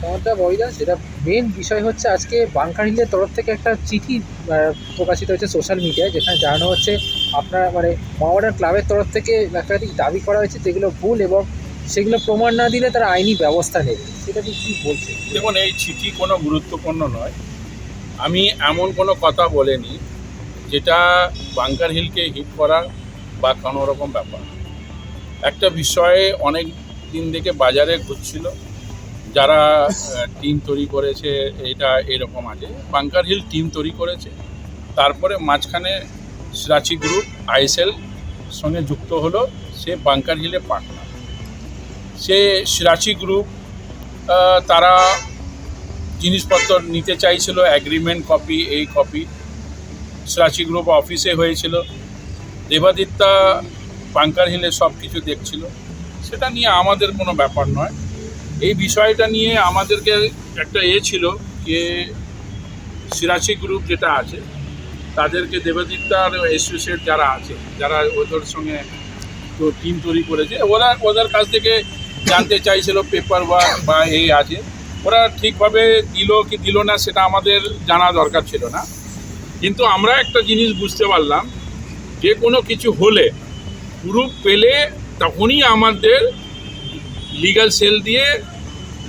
তোমারটা বইদা সেটা মেন বিষয় হচ্ছে আজকে বাংকার হিলের তরফ থেকে একটা চিঠি প্রকাশিত হয়েছে সোশ্যাল মিডিয়ায় যেখানে জানানো হচ্ছে আপনার মানে মোহামেডান ক্লাবের তরফ থেকে একাধিক দাবি করা হয়েছে যেগুলো ভুল এবং সেগুলো প্রমাণ না দিলে তারা আইনি ব্যবস্থা নেবে। সেটা কি কী বলছে? দেখুন, এই চিঠি কোনো গুরুত্বপূর্ণ নয়। আমি এমন কোনো কথা বলিনি যেটা বাংকার হিলকে হিট করা বা কোনো রকম ব্যাপার একটা বিষয়ে অনেক দিন থেকে বাজারে ঘুরছিল। যারা টিম তৈরি করেছে, এটা এরকম আছে। বাংকার হিল টিম তৈরি করেছে। তারপরে মাঝখানে সিরাচি গ্রুপ আইএসএল সঙ্গে যুক্ত হলো, সে বাংকার হিলে পার্টনার সে সিরাচি গ্রুপ তারা জিনিসপত্র নিতে চাইছিল অ্যাগ্রিমেন্ট কপি এই কপি সিরাচি গ্রুপ অফিসে হয়েছিল। দেবাদিত্যা বাংকার হিলে সব কিছু দেখছিল। সেটা নিয়ে আমাদের কোনো ব্যাপার নয়। এই বিষয়টা নিয়ে আমাদেরকে একটা এ ছিল যে সিরাচি গ্রুপ যেটা আছে, তাদেরকে দেবাদিত্যার অ্যাসোসিয়েট যারা আছে, যারা ওদের সঙ্গে তো টিম তৈরি করেছে, ওরা ওদের কাছ থেকে জানতে চাইছিল পেপার ওয়ার্ক বা এই আছে। ওরা ঠিকভাবে দিল কি দিল না সেটা আমাদের জানা দরকার ছিল না। কিন্তু আমরা একটা জিনিস বুঝতে পারলাম, যে কোনো কিছু হলে গ্রুপ পেলে তখনই আমাদের লিগ্যাল সেল দিয়ে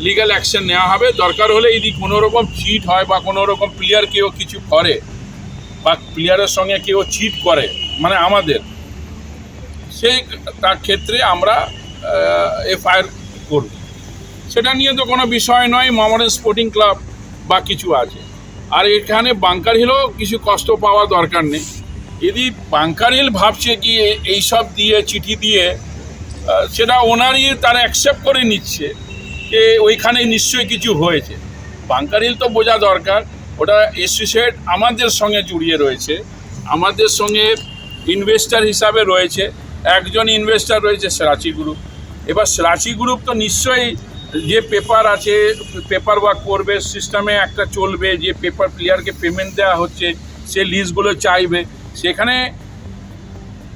লিগ্যাল অ্যাকশন নেওয়া হবে। দরকার হলে যদি কোনো রকম চিট হয় বা কোনো রকম প্লেয়ার কেউ কিছু করে বা প্লেয়ারের সঙ্গে কেউ চিট করে মানে আমাদের সেই তার ক্ষেত্রে আমরা এফআইআর করব। সেটা নিয়ে তো কোনো বিষয় নয় মোহামেডান স্পোর্টিং ক্লাব বা কিছু আছে। আর এখানে বাংকার হিলও কিছু কষ্ট পাওয়া দরকার নেই। যদি বাংকার হিল ভাবছে কি এইসব দিয়ে, চিঠি দিয়ে সেটা ওনারই তারা অ্যাকসেপ্ট করে নিচ্ছে যে ওইখানে নিশ্চয়ই কিছু হয়েছে। বাংকার হিল তো বোঝা দরকার, ওটা অ্যাসোসিয়েট আমাদের সঙ্গে জড়িয়ে রয়েছে, আমাদের সঙ্গে ইনভেস্টার হিসাবে রয়েছে, একজন ইনভেস্টার রয়েছে সরাচি গ্রুপ এবার সরাচি গ্রুপ তো নিশ্চয়ই যে পেপার আছে পেপার ওয়ার্ক করবে সিস্টেমে একটা চলবে, যে পেপার প্লেয়ারকে পেমেন্ট দেওয়া হচ্ছে, সে লিস্টগুলো চাইবে। সেখানে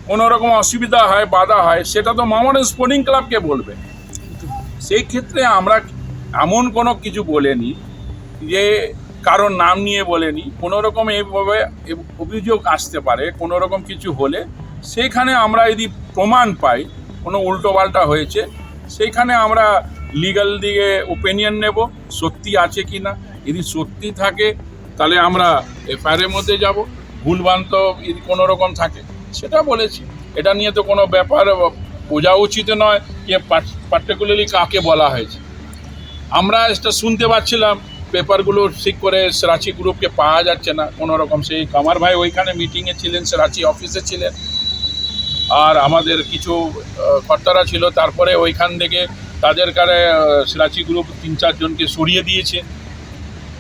কোনো রকম অসুবিধা হয়, বাধা হয়, সেটা তো মামনের স্পোর্টিং ক্লাবকে বলবে। সেই ক্ষেত্রে আমরা এমন কোনো কিছু বলেনি যে কারোর নাম নিয়ে বলেনি। কোনো রকম এইভাবে অভিযোগ আসতে পারে কোনো রকম কিছু হলে সেখানে আমরা যদি প্রমাণ পাই, কোনো উল্টোপাল্টা হয়েছে সেইখানে আমরা লিগ্যাল দিকে ওপিনিয়ন নেব, সত্যি আছে কি না। যদি সত্যি থাকে, তাহলে আমরা এফআইআরের মধ্যে যাব, ভুলভ্রান্ত যদি কোনো রকম থাকে। সেটা বলেছি। এটা নিয়ে তো কোনো ব্যাপার বোঝা উচিত নয় যে পার্টিকুলারলি কাকে বলা হয়েছে। আমরা এটা শুনতে পাচ্ছিলাম, পেপারগুলো ঠিক করে রাঁচি গ্রুপকে পাওয়া যাচ্ছে না। কোনো রকম সেই কামার ভাই ওইখানে মিটিংয়ে ছিলেন রাঁচি অফিসে ছিলেন। আর আমাদের কিছু কর্তারা ছিল, তারপরে ওইখান থেকে তাদের কারে রাঁচি গ্রুপ তিন চারজনকে সরিয়ে দিয়েছে।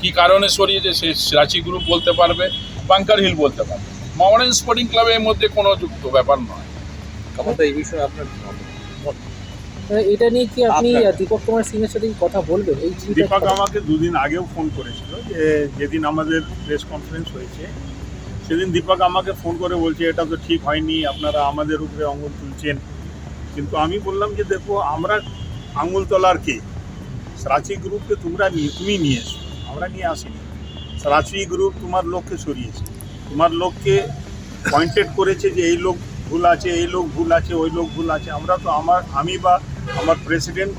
কি কারণে সরিয়েছে, সে রাঁচি গ্রুপ বলতে পারবে বাংকার হিল বলতে পারবে। মহারান স্পোর্টিং ক্লাবের মধ্যে কোনো যুক্ত ব্যাপার নয়। কামাতা এই বিষয়ে আপনার? আহ, এটা নিয়ে কি আপনি দীপক কুমার সিং এর সাথে কথা বলবেন? এই দীপক আমাকে দুদিন আগেও ফোন করেছিল যে যেদিন আমাদের প্রেস কনফারেন্স হয়েছে সেদিন দীপক আমাকে ফোন করে বলছে এটা তো ঠিক হয়নি আপনারা আমাদের উপরে আঙুল তুলছেন। কিন্তু আমি বললাম যে দেখো আমরা আঙুল তোলার কে? সারাচি গ্রুপকে তোমরা নিয়ে তুমি নিয়ে এসো আমরা নিয়ে আসিনি। সারাচি গ্রুপ তোমার লোককে সরিয়েছে। তোমার লোককে পয়েন্টেড করেছে যে এই লোক ভুল আছে, এই লোক ভুল আছে, ওই লোক ভুল আছে। আমরা তো আমার, আমি বা আমার প্রেসিডেন্ট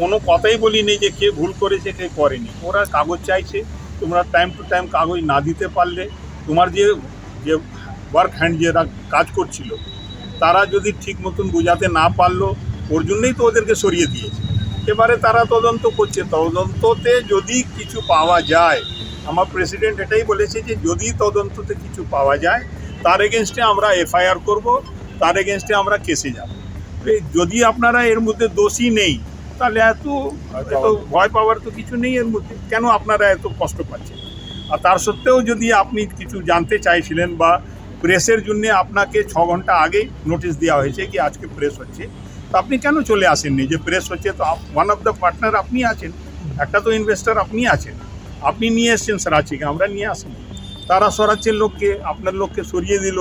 কোনো কথাই বলি নেই যে কে ভুল করেছে, কে করেনি। ওরা কাগজ চাইছে, তোমরা টাইম টু টাইম কাগজ না দিতে পারলে, তোমার যে যে ওয়ার্ক হ্যান্ড যারা কাজ করছিল, তারা যদি ঠিক মতন বোঝাতে না পারল, ওর জন্যই তো ওদেরকে সরিয়ে দিয়েছে। এবারে তারা তদন্ত করছে। তদন্ততে যদি কিছু পাওয়া যায় আমার প্রেসিডেন্ট এটাই বলেছে যে যদি তদন্ততে কিছু পাওয়া যায় তার এগেনস্টে আমরা এফআইআর করব তার এগেনস্টে আমরা কেসে যাব। যদি আপনারা এর মধ্যে দোষী নেই তাহলে এত এত ভয় পাওয়ার তো কিছু নেই এর মধ্যে। কেন আপনারা এত কষ্ট পাচ্ছেন? আর তার সত্ত্বেও যদি আপনি কিছু জানতে চাইছিলেন বা প্রেসের জন্য আপনাকে ছ ঘণ্টা আগেই নোটিশ দেওয়া হয়েছে কি আজকে প্রেস হচ্ছে তো আপনি কেন চলে আসেননি? যে প্রেস হচ্ছে তো ওয়ান অফ দ্য পার্টনার আপনি আছেন একটা তো ইনভেস্টার আপনি আছেন। আপনি নিয়ে এসছেন সরাচিকে আমরা নিয়ে আসিনি তারা সরাচ্ছেন লোককে, আপনার লোককে সরিয়ে দিল।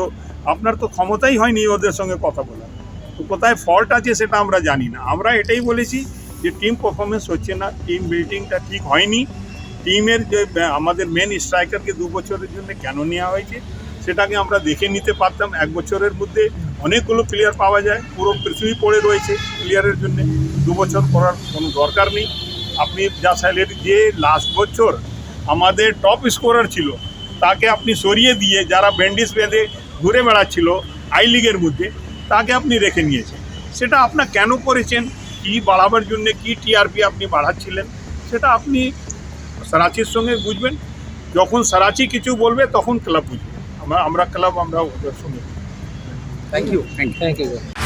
আপনার তো ক্ষমতাই হয়নি ওদের সঙ্গে কথা বলার। তো কোথায় ফল্ট আছে সেটা আমরা জানি না। আমরা এটাই বলেছি যে টিম পারফরমেন্স হচ্ছে না টিম বিল্ডিংটা ঠিক হয়নি। টিমের যে আমাদের মেন স্ট্রাইকারকে দু বছরের জন্য কেন নেওয়া হয়েছে, সেটাকে আমরা দেখে নিতে পারতাম। এক বছরের মধ্যে অনেকগুলো প্লেয়ার পাওয়া যায়। পুরো পৃথিবী পড়ে রয়েছে প্লেয়ারের জন্য। দু বছর করার কোনো দরকার নেই। আপনি যা স্যালারি যে লাস্ট বছর আমাদের টপ স্কোরার ছিল তাকে আপনি সরিয়ে দিয়ে যারা ব্যান্ডিস বেঁধে ঘুরে বেড়াচ্ছিল আই লিগের মধ্যে তাকে আপনি রেখে নিয়েছেন। সেটা আপনার কেন করেছেন? কি বাড়াবার জন্য কি টিআরপি আপনি বাড়াচ্ছিলেন? সেটা আপনি সারাচির সঙ্গে বুঝবেন। যখন সারাচি কিছু বলবে তখন ক্লাব বুঝবে। আমরা আমরা ক্লাব আমরা ওদের সঙ্গে। Thank you thank you